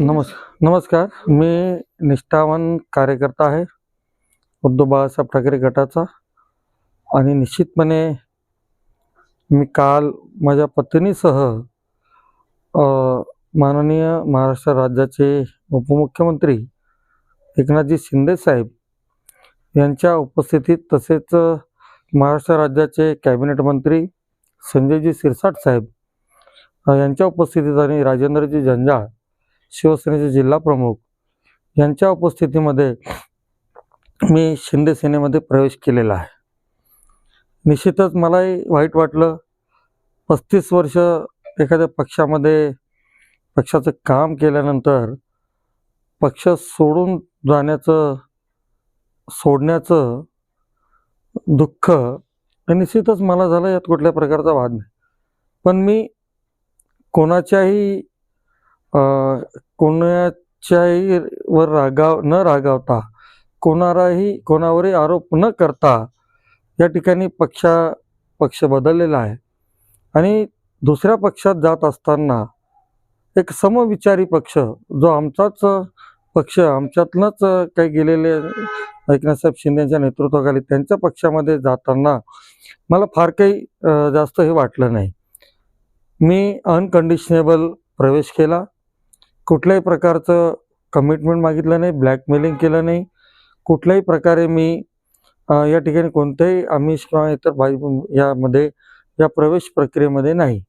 नमस् नमस्कार. मी निष्ठावान कार्यकर्ता आहे उद्धव बाळासाहेब ठाकरे गटाचा. आणि निश्चितपणे मी काल माझ्या पत्नीसह माननीय महाराष्ट्र राज्याचे उपमुख्यमंत्री एकनाथजी शिंदे साहेब यांच्या उपस्थितीत तसेच महाराष्ट्र राज्याचे कॅबिनेट मंत्री संजयजी शिरसाट साहेब यांच्या उपस्थितीत आणि राजेंद्रजी जंजाळ शिवसेनेचे जिल्हा प्रमुख यांच्या उपस्थितीमध्ये मी शिंदे सेनेमध्ये प्रवेश केलेला आहे. निश्चितच मलाही वाईट वाटलं. पस्तीस वर्ष एखाद्या पक्षामध्ये पक्षाचं काम केल्यानंतर पक्ष सोडून जाण्याचं सोडण्याचं दुःख निश्चितच मला झालं यात कुठल्या प्रकारचा वाद नाही. पण मी कोणाच्याही कोणाच्याही वर रागाव न रागावता कोणालाही कोणावरही आरोप न करता या ठिकाणी पक्षा पक्ष बदललेला आहे. आणि दुसऱ्या पक्षात जात असताना एक समविचारी पक्ष जो आमचाच पक्ष आमच्यातनंच काही गेलेले एकनाथसाहेब शिंदेच्या नेतृत्वाखाली त्यांच्या पक्षामध्ये जाताना मला फार काही जास्त हे वाटलं नाही. मी अनकंडिशनेबल प्रवेश केला. कुठल्याही प्रकारचं कमिटमेंट मागितलं नाही ब्लॅकमेलिंग केलं नाही. कुठल्याही प्रकारे मी या ठिकाणी कोणत्याही आमिष किंवा इतर बाई यामध्ये या प्रवेश प्रक्रियेमध्ये नाही.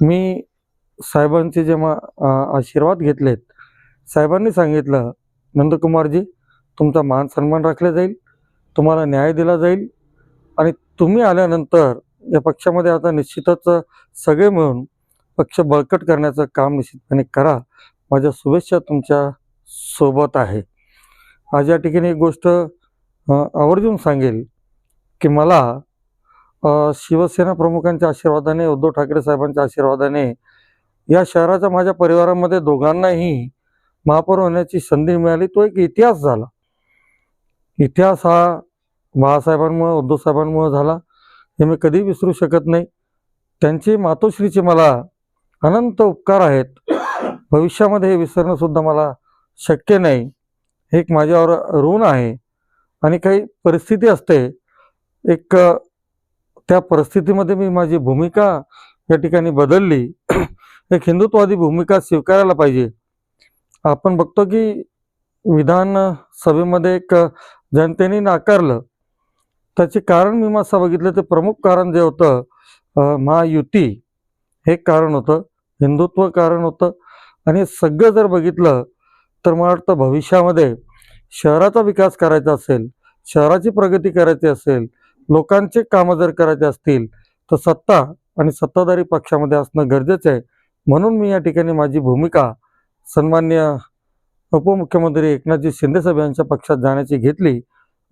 मी साहेबांचे जेव्हा आशीर्वाद घेतलेत साहेबांनी सांगितलं नंदकुमारजी तुमचा मान सन्मान राखला जाईल तुम्हाला न्याय दिला जाईल आणि तुम्ही आल्यानंतर या पक्षामध्ये आता निश्चितच सगळे मिळून पक्ष बळकट करण्याचं काम निश्चितपणे करा. माझ्या शुभेच्छा तुमच्यासोबत आहे. आज या ठिकाणी एक गोष्ट आवर्जून सांगेल की मला शिवसेना प्रमुखांच्या आशीर्वादाने उद्धव ठाकरे साहेबांच्या आशीर्वादाने या शहराच्या माझ्या परिवारामध्ये दोघांनाही महापौर होण्याची संधी मिळाली. तो एक इतिहास झाला. इतिहास हा बाळासाहेबांमुळं उद्धव साहेबांमुळं झाला. हे मी कधी विसरू शकत नाही. त्यांची मातोश्रीची मला अनंत उपकार आहेत. भविष्यामध्ये हे विसरणं सुद्धा मला शक्य नाही. हे एक माझ्यावर ऋण आहे. आणि काही परिस्थिती असते. एक त्या परिस्थितीमध्ये मी माझी भूमिका या ठिकाणी बदलली. एक हिंदुत्ववादी भूमिका स्वीकारायला पाहिजे. आपण बघतो की विधानसभेमध्ये एक जनतेने नाकारलं. त्याचे कारण मी असं बघितलं ते प्रमुख कारण जे होतं महायुती हे एक कारण होतं. हिंदुत्व कारण होतं. आणि सगळं जर बघितलं तर मला वाटतं भविष्यामध्ये शहराचा विकास करायचा असेल शहराची प्रगती करायची असेल लोकांचे कामं जर करायचे असतील तर सत्ता आणि सत्ताधारी पक्षामध्ये असणं गरजेचं आहे. म्हणून मी या ठिकाणी माझी भूमिका सन्मान्य उपमुख्यमंत्री एकनाथजी शिंदेसाहेब यांच्या पक्षात जाण्याची घेतली.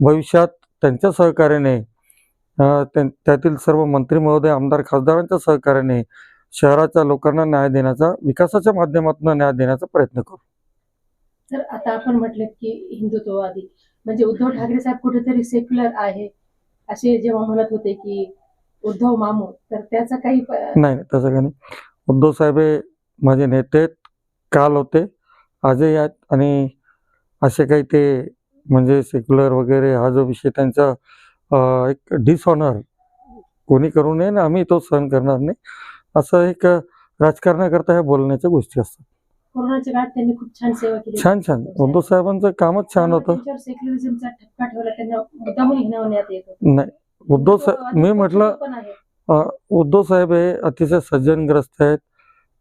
भविष्यात त्यांच्या सहकार्याने त्यां- त्यातील सर्व मंत्री महोदय आमदार खासदारांच्या सहकार्याने शहराच्या लोकांना न्याय देण्याचा विकासाच्या माध्यमातून न्याय देण्याचा प्रयत्न करू. तर आता आपण म्हटलं की हिंदुत्ववादी म्हणजे उद्धव ठाकरे साहेब कुठेतरी सेक्युलर आहे असे जेव्हा म्हणत होते की उद्धव मामू तर त्याचा काही नाही नाही तसं काही नाही. उद्धव साहेब हे माझे नेते काल होते आजही आहेत आणि असे काही ते म्हणजे सेक्युलर वगैरे हा जो विषय त्यांचा एक डिसऑनर कोणी करू नये ना आम्ही तो सहन करणार नाही. असं एक राजकारणाकरता ह्या बोलण्याच्या गोष्टी असतात. कोरोनाच्या काळात त्यांनी खूप छान सेवा केली. छान छान. उद्धव साहेबांचं कामच छान होतं. त्यांच्यावर सेक्युलरिझमचा ठपका ठेवला त्यांना मुद्दामून हिनावण्यात येत होतं. नाही. उद्धव साहेब मी म्हटलं पण आहे. अ, उद्धव साहेब हे अतिशय सज्जनग्रस्त आहेत.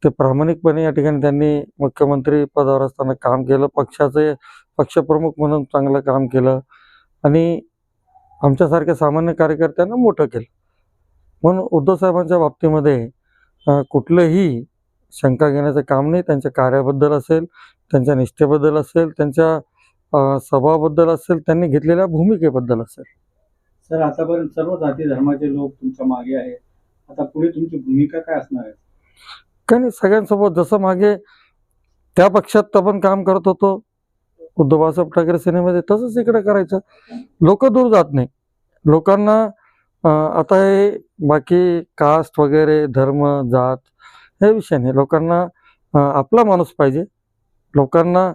ते प्रामाणिकपणे या ठिकाणी त्यांनी मुख्यमंत्री पदावर असताना काम केलं. पक्षाचे पक्षप्रमुख म्हणून चांगलं काम केलं. आणि आमच्यासारख्या सामान्य कार्यकर्त्यांना मोठं केलं. म्हणून उद्धव साहेबांच्या बाबतीमध्ये कुठलंही शंका घेण्याचं काम नाही. त्यांच्या कार्याबद्दल असेल त्यांच्या निष्ठेबद्दल असेल त्यांच्या स्वभावाबद्दल असेल त्यांनी घेतलेल्या भूमिकेबद्दल असेल. सर आतापर्यंत सर्व जाती धर्माचे लोक तुमच्या मागे आहेत. आता पुढे तुमची भूमिका काय असणार आहे? काही नाही सगळ्यांसोबत जसं मागे त्या पक्षात आपण काम करत होतो. उद्धव बाळासाहेब ठाकरे सेनेमध्ये तसंच इकडे करायचं. लोक दूर जात नाही. लोकांना आता हे बाकी कास्ट वगैरे धर्म जात हे विषय नाही. लोकांना आपला माणूस पाहिजे. लोकांना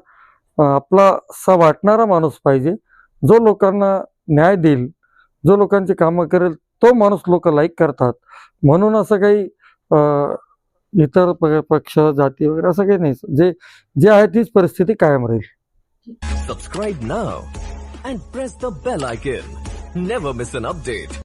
आपला असा वाटणारा माणूस पाहिजे जो लोकांना न्याय देईल जो लोकांची कामं करेल तो माणूस लोक लाईक करतात. म्हणून असं काही इतर पक्ष जाती वगैरे असं काही नाही जे जे आहे तीच परिस्थिती कायम राहील. Subscribe now and press the bell icon never miss an update